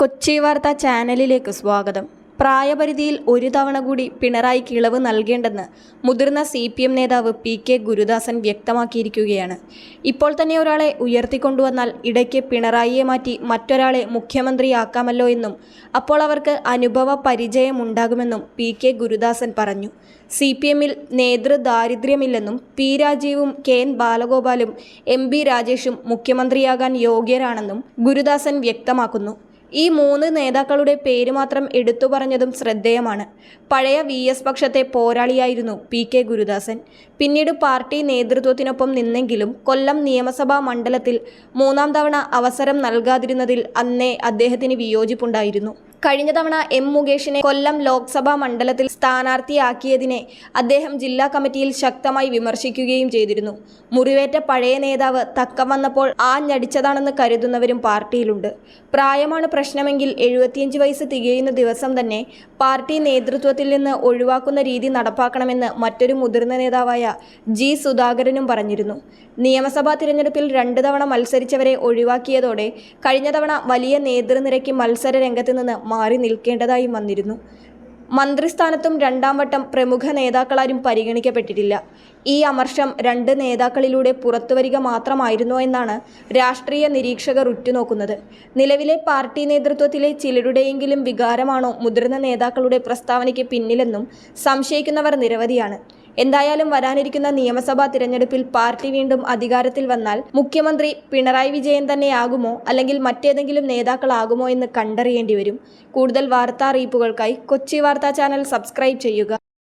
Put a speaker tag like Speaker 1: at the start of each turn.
Speaker 1: കൊച്ചി വാർത്താ ചാനലിലേക്ക് സ്വാഗതം. പ്രായപരിധിയിൽ ഒരു തവണ കൂടി പിണറായിക്ക് ഇളവ് നൽകേണ്ടെന്ന് മുതിർന്ന സി പി എം നേതാവ് പി കെ ഗുരുദാസൻ വ്യക്തമാക്കിയിരിക്കുകയാണ്. ഇപ്പോൾ തന്നെ ഒരാളെ ഉയർത്തിക്കൊണ്ടുവന്നാൽ ഇടയ്ക്ക് പിണറായിയെ മാറ്റി മറ്റൊരാളെ മുഖ്യമന്ത്രിയാക്കാമല്ലോ എന്നും അപ്പോൾ അവർക്ക് അനുഭവ പരിചയമുണ്ടാകുമെന്നും പി കെ ഗുരുദാസൻ പറഞ്ഞു. സി പി എമ്മിൽ നേതൃദാരിദ്ര്യമില്ലെന്നും പി രാജീവും കെ എൻ ബാലഗോപാലും എം ബി രാജേഷും മുഖ്യമന്ത്രിയാകാൻ യോഗ്യരാണെന്നും ഗുരുദാസൻ വ്യക്തമാക്കുന്നു. ഈ മൂന്ന് നേതാക്കളുടെ പേര് മാത്രം എടുത്തു പറഞ്ഞതും ശ്രദ്ധേയമാണ്. പഴയ വി എസ് പക്ഷത്തെ പോരാളിയായിരുന്നു പി കെ ഗുരുദാസൻ. പിന്നീട് പാർട്ടി നേതൃത്വത്തിനൊപ്പം നിന്നെങ്കിലും കൊല്ലം നിയമസഭാ മണ്ഡലത്തിൽ മൂന്നാം തവണ അവസരം നൽകാതിരുന്നതിൽ അന്നേ അദ്ദേഹത്തിന് വിയോജിപ്പുണ്ടായിരുന്നു. കഴിഞ്ഞ തവണ എം മുകേഷിനെ കൊല്ലം ലോക്സഭാ മണ്ഡലത്തിൽ സ്ഥാനാർത്ഥിയാക്കിയതിനെ അദ്ദേഹം ജില്ലാ കമ്മിറ്റിയിൽ ശക്തമായി വിമർശിക്കുകയും ചെയ്തിരുന്നു. മുറിവേറ്റ പഴയ നേതാവ് തക്കം വന്നപ്പോൾ ആഞ്ഞടിച്ചതാണെന്ന് കരുതുന്നവരും പാർട്ടിയിലുണ്ട്. പ്രായമാണ് പ്രശ്നമെങ്കിൽ എഴുപത്തിയഞ്ച് വയസ്സ് തികയുന്ന ദിവസം തന്നെ പാർട്ടി നേതൃത്വത്തിൽ നിന്ന് ഒഴിവാക്കുന്ന രീതി നടപ്പാക്കണമെന്ന് മറ്റൊരു മുതിർന്ന നേതാവായ ജി സുധാകരനും പറഞ്ഞിരുന്നു. നിയമസഭാ തിരഞ്ഞെടുപ്പിൽ രണ്ട് തവണ മത്സരിച്ചവരെ ഒഴിവാക്കിയതോടെ കഴിഞ്ഞ തവണ വലിയ നേതൃനിരയ്ക്ക് മത്സര രംഗത്ത് നിന്ന് മാറി നിൽക്കേണ്ടതായി വന്നിരുന്നു. മന്ത്രിസ്ഥാനത്തും രണ്ടാം വട്ടം പ്രമുഖ നേതാക്കളാരും പരിഗണിക്കപ്പെട്ടിട്ടില്ല. ഈ അമർഷം രണ്ട് നേതാക്കളിലൂടെ പുറത്തുവരിക മാത്രമായിരുന്നോ എന്നാണ് രാഷ്ട്രീയ നിരീക്ഷകർ ഉറ്റുനോക്കുന്നത്. നിലവിലെ പാർട്ടി നേതൃത്വത്തിലെ ചിലരുടെയെങ്കിലും വികാരമാണോ മുതിർന്ന നേതാക്കളുടെ പ്രസ്താവനയ്ക്ക് പിന്നിലെന്നും സംശയിക്കുന്നവർ നിരവധിയാണ്. എന്തായാലും വരാനിരിക്കുന്ന നിയമസഭാ തിരഞ്ഞെടുപ്പിൽ പാർട്ടി വീണ്ടും അധികാരത്തിൽ വന്നാൽ മുഖ്യമന്ത്രി പിണറായി വിജയൻ തന്നെയാകുമോ? അല്ലെങ്കിൽ മറ്റേതെങ്കിലും നേതാക്കളാകുമോ എന്ന് കണ്ടറിയേണ്ടി വരും. കൂടുതൽ വാർത്താ അറിയിപ്പുകൾക്കായി കൊച്ചി വാർത്താ ചാനൽ സബ്സ്ക്രൈബ് ചെയ്യുക.